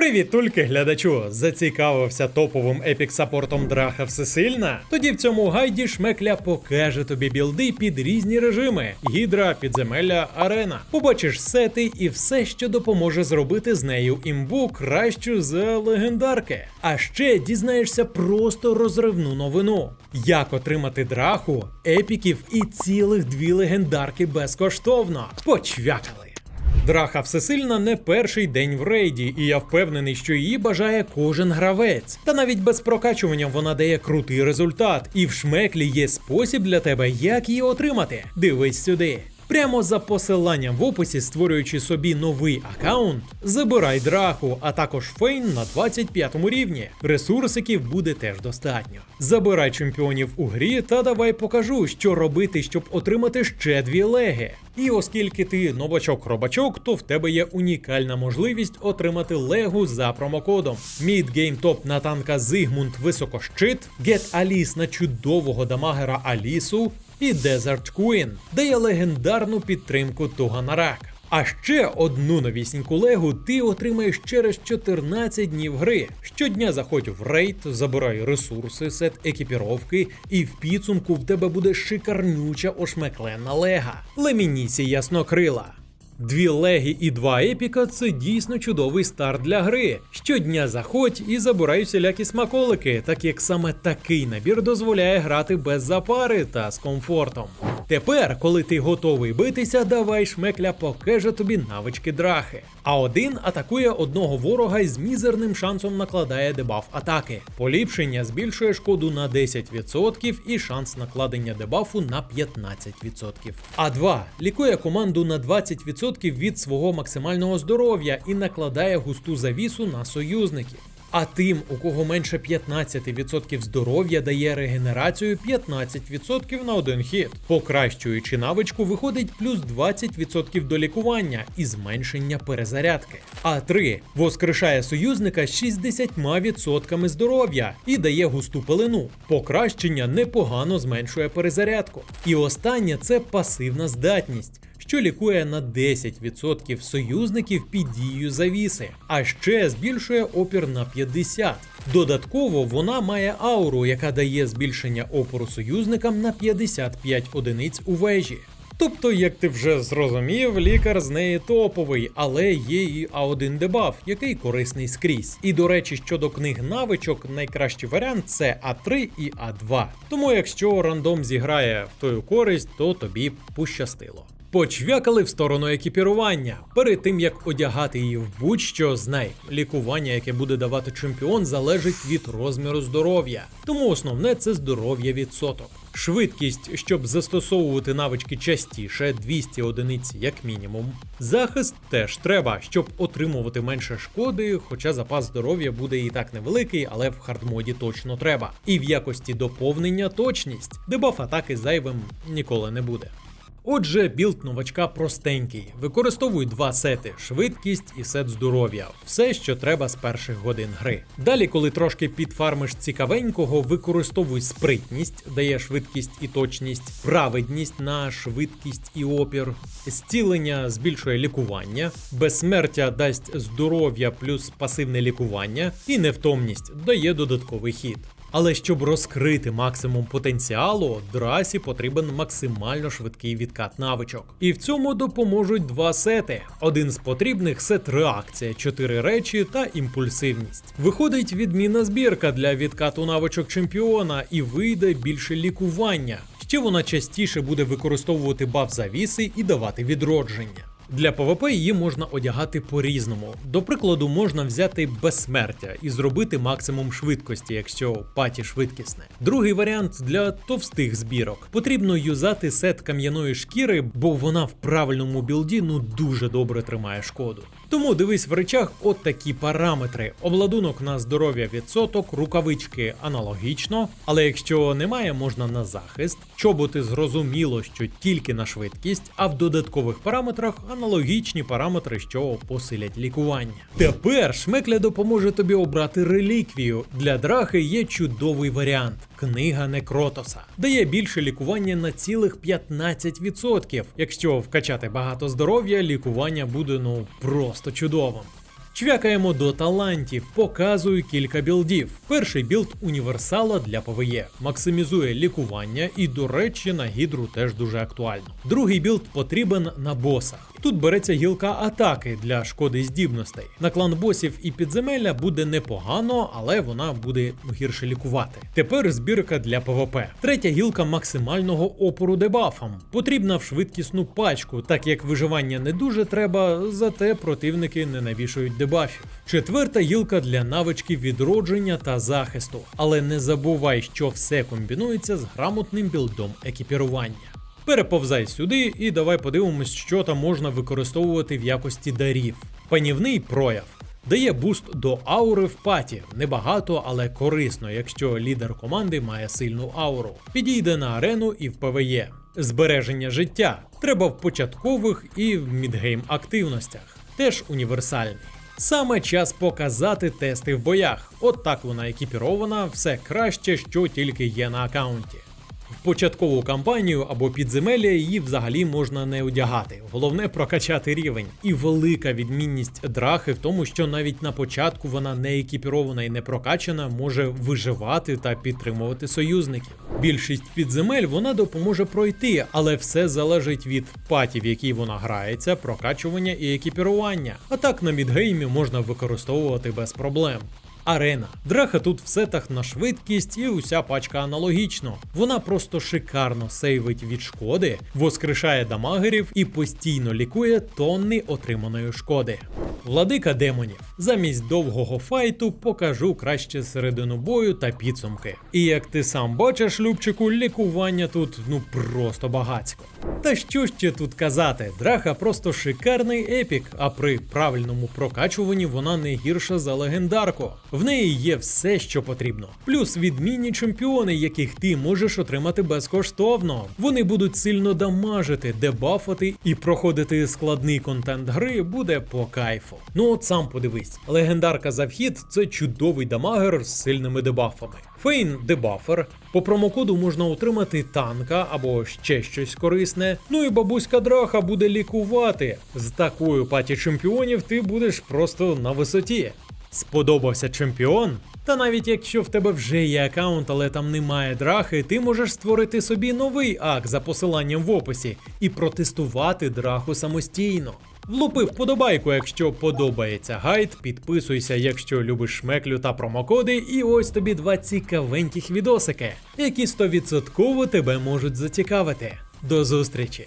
Привіт, тульки, глядачу! Зацікавився топовим епік саппортом Драха Всесильна? Тоді в цьому гайді шмекля покаже тобі білди під різні режими: гідра, підземелля, арена. Побачиш сети і все, що допоможе зробити з нею імбу кращу за легендарки. А ще дізнаєшся просто розривну новину: як отримати драху, епіків і цілих дві легендарки безкоштовно. Почвякали! Драха всесильна не перший день в рейді, і я впевнений, що її бажає кожен гравець. Та навіть без прокачування вона дає крутий результат, і в шмеклі є спосіб для тебе, як її отримати. Дивись сюди. Прямо за посиланням в описі, створюючи собі новий аккаунт, забирай драху, а також фейн на 25 рівні. Ресурсиків буде теж достатньо. Забирай чемпіонів у грі та давай покажу, що робити, щоб отримати ще дві леги. І оскільки ти новачок-робачок, то в тебе є унікальна можливість отримати легу за промокодом. Мідгейм топ на танка Зигмунд Високощит, Get Аліс на чудового дамагера Алісу і Desert Queen дає легендарну підтримку Туганарак. А ще одну новісіньку легу ти отримаєш через 14 днів гри. Щодня заходь в рейд, забирай ресурси, сет екіпіровки, і в підсумку в тебе буде шикарнюча ошмекленна лега. Лемінісі яснокрила. Дві легі і два епіка це дійсно чудовий старт для гри. Щодня заходь і забирай всілякі смаколики, так як саме такий набір дозволяє грати без запари та з комфортом. Тепер, коли ти готовий битися, давай шмекля покаже тобі навички драхи. А один атакує одного ворога і з мізерним шансом накладає дебаф атаки. Поліпшення збільшує шкоду на 10% і шанс накладення дебафу на 15%. А 2 лікує команду на 20% від свого максимального здоров'я і накладає густу завісу на союзників. А тим, у кого менше 15% здоров'я, дає регенерацію 15% на один хід. Покращуючи навичку, виходить плюс 20% до лікування і зменшення перезарядки. А 3 воскрешає союзника 60% здоров'я і дає густу пелену. Покращення непогано зменшує перезарядку. І останнє це пасивна здатність що лікує на 10% союзників під дією завіси, а ще збільшує опір на 50%. Додатково вона має ауру, яка дає збільшення опору союзникам на 55 одиниць у вежі. Тобто, як ти вже зрозумів, лікар з неї топовий, але є і А1 дебаф, який корисний скрізь. І до речі, щодо книг навичок, найкращий варіант це А3 і А2. Тому якщо рандом зіграє в твою користь, то тобі пощастило. Почвякали в сторону екіпірування. Перед тим як одягати її в будь-що, знай, лікування, яке буде давати чемпіон, залежить від розміру здоров'я. Тому основне це здоров'я відсоток. Швидкість, щоб застосовувати навички частіше, 200 одиниць як мінімум. Захист теж треба, щоб отримувати менше шкоди, хоча запас здоров'я буде і так невеликий, але в хардмоді точно треба. І в якості доповнення точність, дебаф атаки зайвим ніколи не буде. Отже, білд новачка простенький. Використовуй два сети: швидкість і сет здоров'я. Все, що треба з перших годин гри. Далі, коли трошки підфармиш цікавенького, використовуй спритність, дає швидкість і точність, праведність на швидкість і опір, зцілення збільшує лікування, безсмертя дасть здоров'я плюс пасивне лікування, і невтомність дає додатковий хід. Але щоб розкрити максимум потенціалу, драсі потрібен максимально швидкий відкат навичок. І в цьому допоможуть два сети. Один з потрібних сет реакція, чотири речі та імпульсивність. Виходить відмінна збірка для відкату навичок чемпіона і вийде більше лікування. Ще вона частіше буде використовувати баф завіси і давати відродження. Для ПВП її можна одягати по-різному. До прикладу, можна взяти безсмертя і зробити максимум швидкості, якщо паті швидкісне. Другий варіант для товстих збірок. Потрібно юзати сет кам'яної шкіри, бо вона в правильному білді ну дуже добре тримає шкоду. Тому дивись в речах от такі параметри: обладунок на здоров'я відсоток, рукавички аналогічно, але якщо немає, можна на захист. Чоботи зрозуміло, що тільки на швидкість, а в додаткових параметрах аналогічні параметри, що посилять лікування. Тепер шмекля допоможе тобі обрати реліквію. Для драхи є чудовий варіант. Книга Некротоса дає більше лікування на цілих 15%. Якщо вкачати багато здоров'я, лікування буде ну просто чудовим. Чвякаємо до талантів, показую кілька білдів. Перший білд універсала для ПВЕ, максимізує лікування і, до речі, на гідру теж дуже актуально. Другий білд потрібен на босах. Тут береться гілка атаки для шкоди здібностей. На клан босів і підземелля буде непогано, але вона буде гірше лікувати. Тепер збірка для ПВП. Третя гілка максимального опору дебафам. Потрібна в швидкісну пачку, так як виживання не дуже треба, зате противники не навішують дебафів. Четверта гілка для навички відродження та захисту. Але не забувай, що все комбінується з грамотним білдом екіпірування. Переповзай сюди і давай подивимось, що там можна використовувати в якості дарів. Панівний прояв. Дає буст до аури в паті. Небагато, але корисно, якщо лідер команди має сильну ауру. Підійде на арену і в ПВЕ. Збереження життя треба в початкових і в мідгейм активностях. Теж універсальний. Саме час показати тести в боях. От так вона екіпірована, все краще, що тільки є на аккаунті. В початкову кампанію або підземелля її взагалі можна не одягати. Головне прокачати рівень. І велика відмінність драхи в тому, що навіть на початку вона не екіпірована і не прокачана, може виживати та підтримувати союзників. Більшість підземель вона допоможе пройти, але все залежить від паті, в якій вона грається, прокачування і екіпірування. А так на мідгеймі можна використовувати без проблем. Арена. Драха тут в сетах на швидкість і уся пачка аналогічно. Вона просто шикарно сейвить від шкоди, воскрешає дамагерів і постійно лікує тонни отриманої шкоди. Владика демонів. Замість довгого файту покажу краще середину бою та підсумки. І як ти сам бачиш, Любчику, лікування тут ну просто багацько. Та що ще тут казати? Драха просто шикарний епік, а при правильному прокачуванні вона не гірша за легендарку. В неї є все, що потрібно. Плюс відмінні чемпіони, яких ти можеш отримати безкоштовно. Вони будуть сильно дамажити, дебафати і проходити складний контент гри буде по кайфу. Ну от сам подивись, легендарка за вхід це чудовий дамагер з сильними дебафами. Фейн дебафер. По промокоду можна отримати танка або ще щось корисне. Ну і бабуська драха буде лікувати. З такою паті чемпіонів ти будеш просто на висоті. Сподобався чемпіон? Та навіть якщо в тебе вже є аккаунт, але там немає драхи, ти можеш створити собі новий ак за посиланням в описі і протестувати драху самостійно. Влупи вподобайку, якщо подобається гайд, підписуйся, якщо любиш шмеклю та промокоди, і ось тобі два цікавеньких відосики, які 100% тебе можуть зацікавити. До зустрічі!